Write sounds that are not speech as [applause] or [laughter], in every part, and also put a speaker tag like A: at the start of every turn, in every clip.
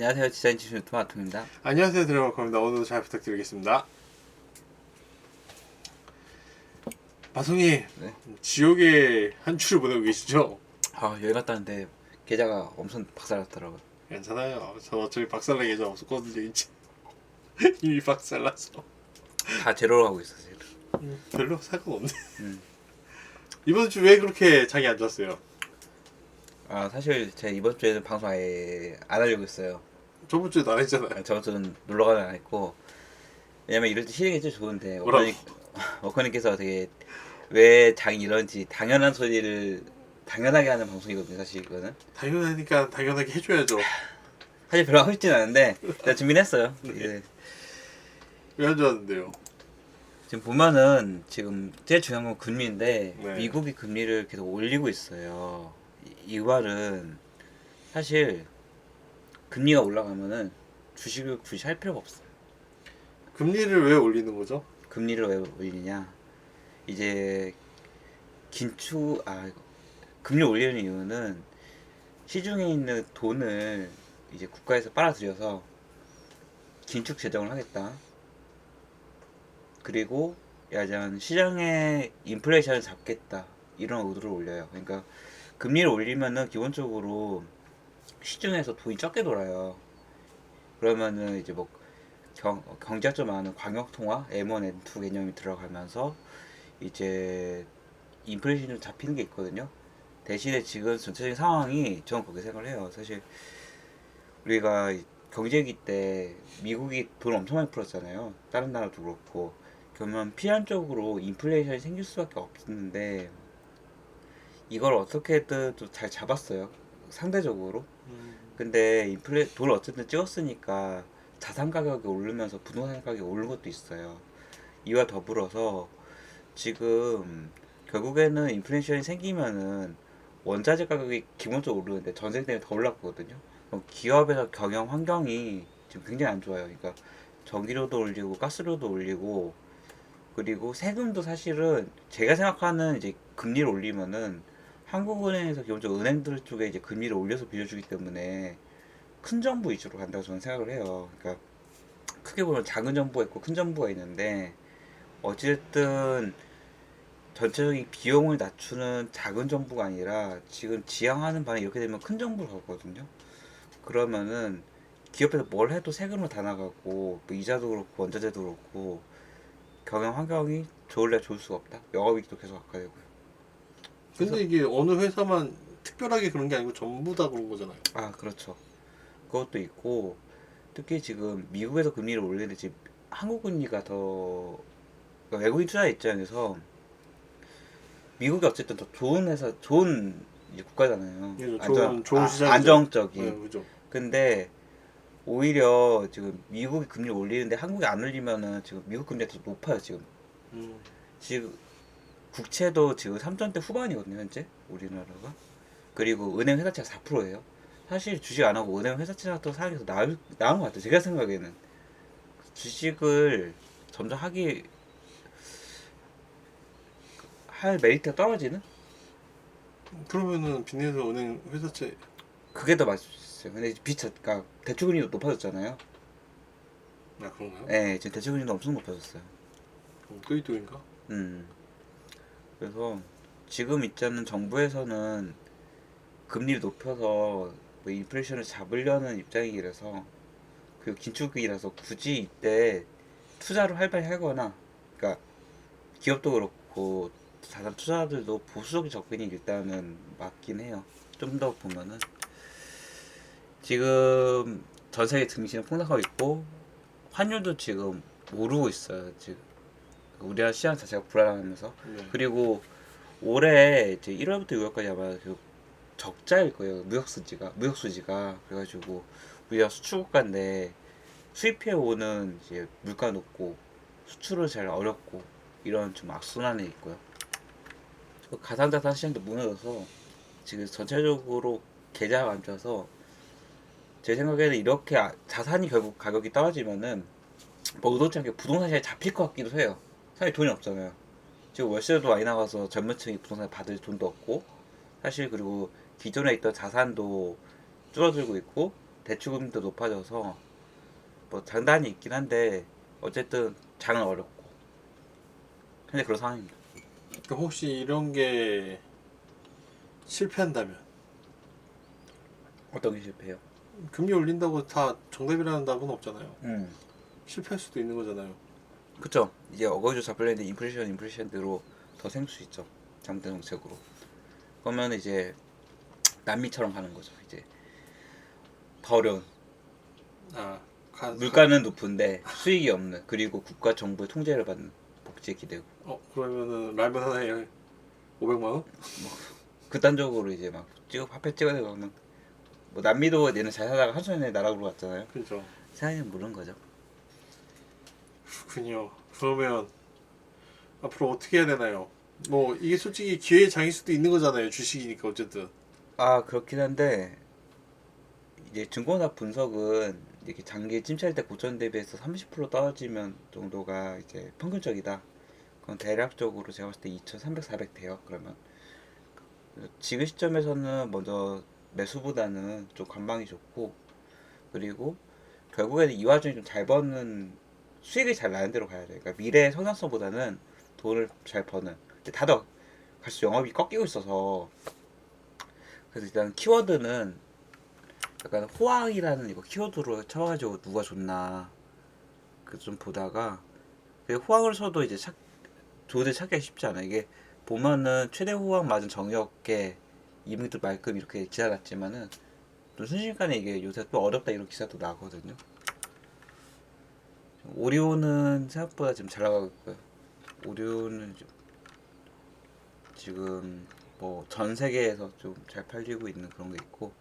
A: 안녕하세요. 디자인 지수 토마토입니다.
B: 안녕하세요 드래곤컴입니다 오늘도 잘 부탁드리겠습니다 마성이
A: 네.
B: 지옥의 한 주를 보내고 계시죠?
A: 아 여행 갔다 왔는데 계좌가 엄청 박살났더라고요.
B: 괜찮아요 저 어차피 박살나 계좌 없었거든요 이제 [laughs] 이미 박살났어
A: 다 제로로 하고 있어 지금.
B: 음, 별로 상관없네
A: 음. [laughs]
B: 이번 주 왜 그렇게 장이 안 좋았어요?
A: 아 사실 제가 이번 주에는 방송 아예 안 하려고 했어요.
B: 저번 주에도 안 했잖아요
A: 아, 저번 주는 놀러 안 했고 왜냐면 이럴 때게 제일 좋은데
B: 뭐라고?
A: 워커님 워커님께서 되게 왜 장이 이런지 당연한 소리를 당연하게 하는 방송이거든요. 사실 이거는
B: 당연하니까 당연하게 해줘야죠
A: 사실 별로 하고 싶진 않은데 제가 준비는 했어요. 예.
B: 왜안 좋았는데요?
A: 지금 보면은 지금 제일 중요한 건 금리인데
B: 네.
A: 미국이 금리를 계속 올리고 있어요. 이, 이 말은 사실 금리가 올라가면은 주식을 굳이 할 필요가 없어요.
B: 금리를 왜 올리는 거죠?
A: 금리를 왜 올리냐? 이제 긴축 아 금리 올리는 이유는 시중에 있는 돈을 이제 국가에서 빨아들여서 긴축 재정을 하겠다. 그리고 야전 시장의 인플레이션을 잡겠다 이런 의도를 올려요. 그러니까 금리를 올리면은 기본적으로 시중에서 돈이 적게 돌아요. 그러면은 이제 뭐 경, 경제가 좀 많은 광역통화 M1, M2 개념이 들어가면서 이제 인플레이션이 좀 잡히는 게 있거든요. 대신에 지금 전체적인 상황이 저는 그렇게 생각을 해요. 사실 우리가 이 경제기 때 미국이 돈 엄청 많이 풀었잖아요. 다른 나라도 그렇고 그러면 필연적으로 인플레이션이 생길 수밖에 없는데 이걸 어떻게든 좀 잘 잡았어요. 상대적으로. 근데 인플레 돈을 어쨌든 찍었으니까 자산 가격이 오르면서 부동산 가격이 오른 것도 있어요. 이와 더불어서 지금 결국에는 인플레이션이 생기면은 원자재 가격이 기본적으로 오르는데 전쟁 때문에 더 올랐거든요. 기업에서 경영 환경이 지금 굉장히 안 좋아요. 그러니까 전기료도 올리고 가스료도 올리고 그리고 세금도 사실은 제가 생각하는 이제 금리를 올리면은 한국은행에서 기본적으로 은행들 쪽에 이제 금리를 올려서 빌려주기 때문에 큰 정부 위주로 간다고 저는 생각을 해요. 그러니까 크게 보면 작은 정부가 있고 큰 정부가 있는데 어쨌든 전체적인 비용을 낮추는 작은 정부가 아니라 지금 지향하는 바는 이렇게 되면 큰 정부로 가거든요. 그러면은 기업에서 뭘 해도 세금으로 다 나가고 뭐 이자도 그렇고 원자재도 그렇고 경영 환경이 좋을래 좋을 수가 없다. 영업이익도 계속 악화되고요.
B: 근데 이게 어느 회사만 특별하게 그런 게 아니고 전부 다 그런 거잖아요
A: 아 그렇죠. 그것도 있고 특히 지금 미국에서 금리를 올리는데 지금 한국 금리가 더 그러니까 외국인 투자 입장에서 미국이 어쨌든 더 좋은 회사 좋은 이제 국가잖아요.
B: 예, 좋은- 좋은
A: 아,
B: 시장이죠.
A: 안정적인.
B: 네, 그죠
A: 근데 오히려 지금 미국이 금리 올리는데 한국이 안 올리면은 지금 미국 금리가 더 높아요 지금.
B: 음.
A: 지금 국채도 지금 3점대 후반이거든요 현재 우리나라가. 그리고 은행 회사채가 4%예요. 사실 주식 안 하고 은행 회사채가 더 사는 게 더 나을, 나은 것 같아요 제가 생각에는. 주식을 점점 하기 할 메리트가 떨어지는?
B: 그러면은 빚내서 은행 회사채.
A: 그게 더 맞을 수 있어요. 근데 빚 그러니까 대출금리도 높아졌잖아요.
B: 아 그런가요?
A: 네 지금 대출금리도 엄청 높아졌어요.
B: 음, 또이또인가?
A: 음. 그래서 지금 있자는 정부에서는 금리를 높여서 뭐 인플레이션을 잡으려는 입장이라서 그리고 긴축기라서 굳이 이때 투자를 활발히 하거나 그러니까 기업도 그렇고 다른 투자들도 보수적인 접근이 일단은 맞긴 해요. 좀 더 보면은 지금 전 세계 증시는 폭락하고 있고 환율도 지금 오르고 있어요. 지금 우리나라 시장 자체가 불안하면서
B: 네.
A: 그리고 올해 이제 1월부터 6월까지 아마 그 적자일 거예요. 무역 수지가 무역 수지가 그래가지고 우리가 수출 국가인데 수입해 오는 이제 물가 높고 수출을 잘 어렵고 이런 좀 악순환에 있고요. 그 가상자산 시장도 무너져서 지금 전체적으로 계좌가 안 좋아서 제 생각에는 이렇게 아- 자산이 결국 가격이 떨어지면은 뭐 의도치 않게 부동산 시장에 잡힐 것 같기도 해요. 사실 돈이 없잖아요. 지금 월세도 많이 나가서 젊은 층이 부동산 받을 돈도 없고 사실 그리고 기존에 있던 자산도 줄어들고 있고 대출금리도 높아져서 뭐 장단이 있긴 한데 어쨌든 장은 어렵고 현재 그런 상황입니다.
B: 그럼 혹시 이런 게 실패한다면
A: 어떤 게 실패해요?
B: 금리 올린다고 다 정답이라는 답은 없잖아요.
A: 음.
B: 실패할 수도 있는 거잖아요.
A: 그쵸. 이제 어거지로 잡으려는 인플레이션 인플레이션대로 더 생길 수 있죠. 장대 정책으로. 그러면 이제 남미처럼 가는 거죠. 이제 더 어려운.
B: 아, 가,
A: 물가는 높은데 수익이 없는. 그리고 국가 정부의 통제를 받는 복지에 기대고.
B: 어 그러면은 라면 하나에 500만 원?
A: 극단적으로 이제 막 찍어 화폐 찍어내고 막. 뭐 남미도 얘는 잘 살다가 한순간에 나락으로 갔잖아요.
B: 그죠.
A: 세상에는 모르는 거죠
B: 그렇군요. 그러면 앞으로 어떻게 해야 되나요? 뭐 이게 솔직히 기회의 장일 수도 있는 거잖아요. 주식이니까 어쨌든.
A: 아 그렇긴 한데 이제 증권사 분석은 이렇게 장기 침체할 때 고점 대비해서 30% 떨어지면 정도가 이제 평균적이다. 그건 대략적으로 제가 봤을 때 2,300, 400 돼요. 그러면 지금 시점에서는 먼저 매수보다는 좀 관망이 좋고 그리고 결국에는 이 와중에 좀 잘 버는 수익이 잘 나는 대로 가야 돼. 그러니까 미래의 성장성보다는 돈을 잘 버는. 근데 다들 갈수록 영업이 꺾이고 있어서 그래서 일단 키워드는 약간 호황이라는 이거 키워드로 쳐가지고 누가 좋나 그 좀 보다가 그 호황을 쳐도 이제 찾 조드 찾기가 쉽지 않아 이게 보면은 최대 호황 맞은 정역계 이미도 말끔 이렇게 기사 났지만은 또 순식간에 이게 요새 또 어렵다 이런 기사도 나거든요. 오리온은 생각보다 지금 잘 나가고 있고요. 오리온은 좀 지금 뭐 전 세계에서 좀 잘 팔리고 있는 그런 게 있고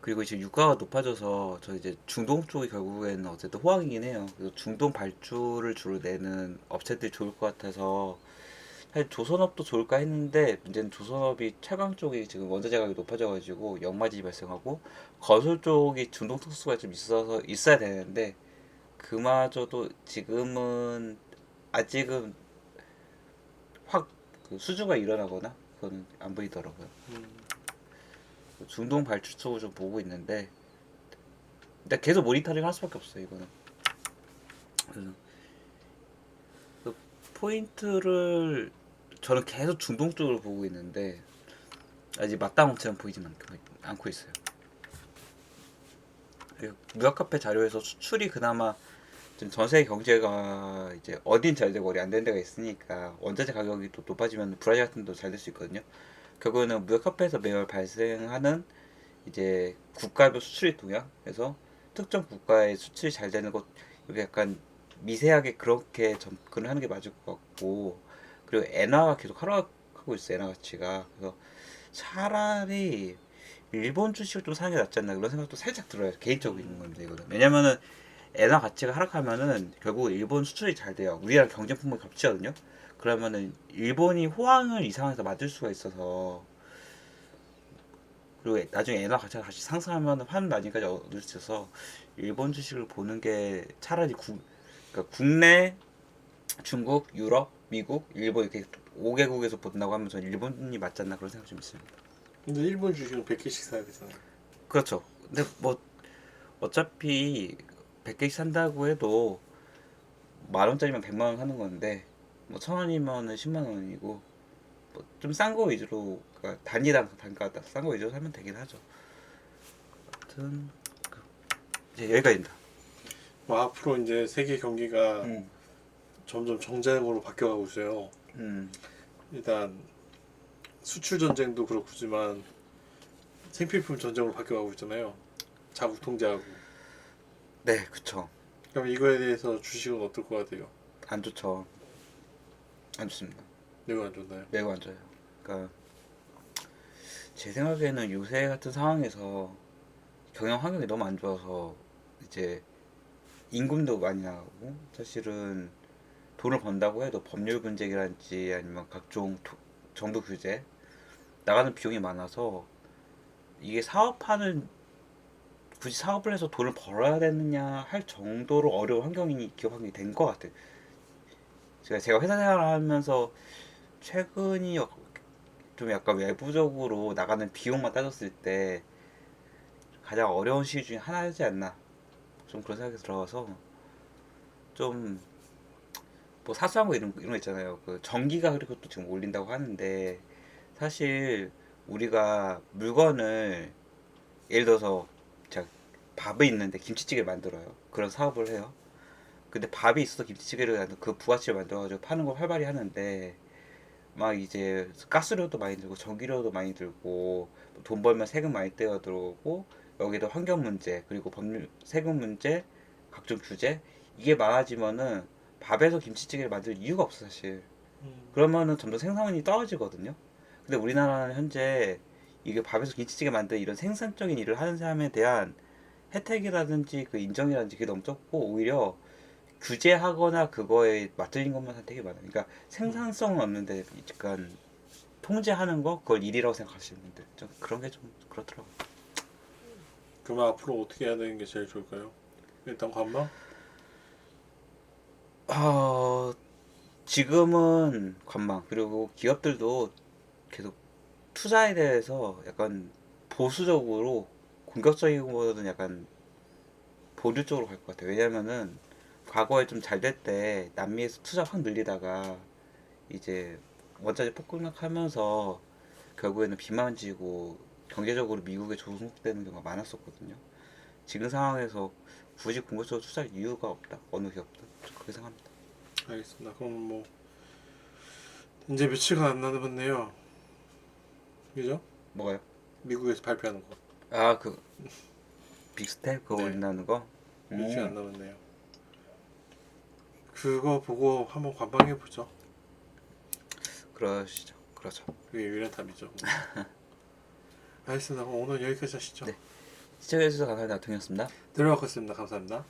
A: 그리고 지금 유가가 높아져서 저 이제 중동 쪽이 결국에는 어쨌든 호황이긴 해요. 그래서 중동 발주를 주로 내는 업체들이 좋을 것 같아서 사실 조선업도 좋을까 했는데 문제는 조선업이 철강 쪽이 지금 원자재 가격이 높아져가지고 역마진이 발생하고 건설 쪽이 중동 특수가 좀 있어서 있어야 되는데 그마저도 지금은 아직은 확 그 수주가 일어나거나 그거는 안 보이더라고요.
B: 음,
A: 중동 발주 쪽을 좀 보고 있는데 일단 계속 모니터링 할 수밖에 없어요 이거는 그 포인트를 저는 계속 중동 쪽으로 보고 있는데 아직 마땅함처럼 보이진 않고, 않고 있어요. 무역화폐 자료에서 수출이 그나마 전 세계 경제가 이제 어딘 잘 되고 어디 안 되는 데가 있으니까 원자재 가격이 또 높아지면 브라질 같은 데도 잘 될 수 있거든요. 결국에는 무역화폐에서 매월 발생하는 이제 국가별 수출입 동향에서 특정 국가의 수출이 잘 되는 것 약간 미세하게 그렇게 접근을 하는 게 맞을 것 같고 그리고 엔화가 계속 하락하고 있어요 엔화 가치가. 그래서 차라리 일본 주식을 좀 사는 게 낫지 않나 그런 생각도 살짝 들어요 개인적인 건데 이거는. 왜냐면은 엔화 가치가 하락하면은 결국 일본 수출이 잘 돼요. 우리랑 경쟁 품목이 겹치거든요. 그러면은 일본이 호황을 이 상황에서 맞을 수가 있어서 그리고 나중에 엔화 가치가 다시 상승하면 환 마진까지 얻을 수 있어서 일본 주식을 보는 게 차라리 국, 그러니까 국내 중국, 유럽, 미국, 일본 이렇게 5개국에서 본다고 하면 저는 일본이 맞지 않나 그런 생각 좀 있습니다.
B: 근데 일본 주식은 100개씩 사야 되잖아요.
A: 그렇죠. 근데 뭐 어차피 100개씩 산다고 해도 만 원짜리면 100만 원 하는 건데 뭐 천 원이면은 10만 원이고 뭐 좀싼 거 위주로 그러니까 단위당 단가 싼 거 위주로 사면 되긴 하죠. 아무튼 그- 이제 여기까지입니다.
B: 뭐 앞으로 이제 세계 경기가
A: 음,
B: 점점 정쟁으로 바뀌어가고 있어요.
A: 음,
B: 일단 수출 전쟁도 그렇지만 생필품 전쟁으로 바뀌어가고 있잖아요. 자국 통제하고.
A: 네, 그쵸.
B: 그럼 이거에 대해서 주식은 어떨 것 같아요?
A: 안 좋죠. 안 좋습니다.
B: 매우 안 좋나요?
A: 매우 안 좋아요. 그러니까 제 생각에는 요새 같은 상황에서 경영 환경이 너무 안 좋아서 이제 임금도 많이 나가고 사실은 돈을 번다고 해도 법률 분쟁이랄지 아니면 각종 토- 정부 규제 나가는 비용이 많아서 이게 사업하는 굳이 사업을 해서 돈을 벌어야 되느냐 할 정도로 어려운 환경이 기업 환경이 된 것 같아요. 제가 제가 회사 생활을 하면서 최근이 좀 약간 외부적으로 나가는 비용만 따졌을 때 가장 어려운 시기 중에 하나이지 않나 좀 그런 생각이 들어서 좀 뭐 사소한 거 이런, 거- 이런 거 있잖아요. 그 전기가 그리고 또 지금 올린다고 하는데 사실 우리가 물건을 예를 들어서 자 밥이 있는데 김치찌개 만들어요. 그런 사업을 해요. 근데 밥이 있어서 김치찌개를 만들- 그 부가치를 만들어가지고 파는 걸 활발히 하는데 막 이제 가스료도 많이 들고 전기료도 많이 들고 돈 벌면 세금 많이 떼어 들어오고 여기도 환경 문제 그리고 법률 세금 문제 각종 규제 이게 많아지면은 밥에서 김치찌개를 만들 이유가 없어 사실
B: 음.
A: 그러면은 점점 생산량이 떨어지거든요 근데 우리나라는 현재 이게 밥에서 김치찌개 만들 이런 생산적인 일을 하는 사람에 대한 혜택이라든지 그 인정이라든지 그게 너무 적고 오히려 규제하거나 그거에 맞들린 것만 되게 많아요. 그러니까 생산성은 없는데 약간 통제하는 거 그걸 일이라고 생각하시는 분들 좀 그런 게 좀 그렇더라고요.
B: 그러면 앞으로 어떻게 해야 되는 게 제일 좋을까요? 일단 관망?
A: 어, 지금은 관망 그리고 기업들도 계속 투자에 대해서 약간 보수적으로 공격적인 것보다는 약간 보류 쪽으로 갈 것 같아요. 왜냐면은 과거에 좀 잘 될 때 남미에서 투자 확 늘리다가 이제 원자재 폭등하면서 결국에는 비만 지고 경제적으로 미국에 조속되는 경우가 많았었거든요. 지금 상황에서 굳이 공격적으로 투자할 이유가 없다. 어느 기업도 저 그렇게 생각합니다.
B: 알겠습니다. 그럼 뭐 이제 며칠가 안 남았네요. 그죠?
A: 뭐가요?
B: 미국에서 발표하는 거
A: 아 그 빅스텝 그거
B: 네.
A: 올린다는 거?
B: 며칠 안
A: 음,
B: 남았네요. 그거 보고 한번 관망해 보죠.
A: 그러시죠. 그렇죠.
B: 그게 유일한 답이죠. [laughs] 알겠습니다. 그럼 오늘 여기까지 하시죠.
A: 네. 시청해주셔서 감사합니다. 동이었습니다.
B: 들어갔습니다. 감사합니다.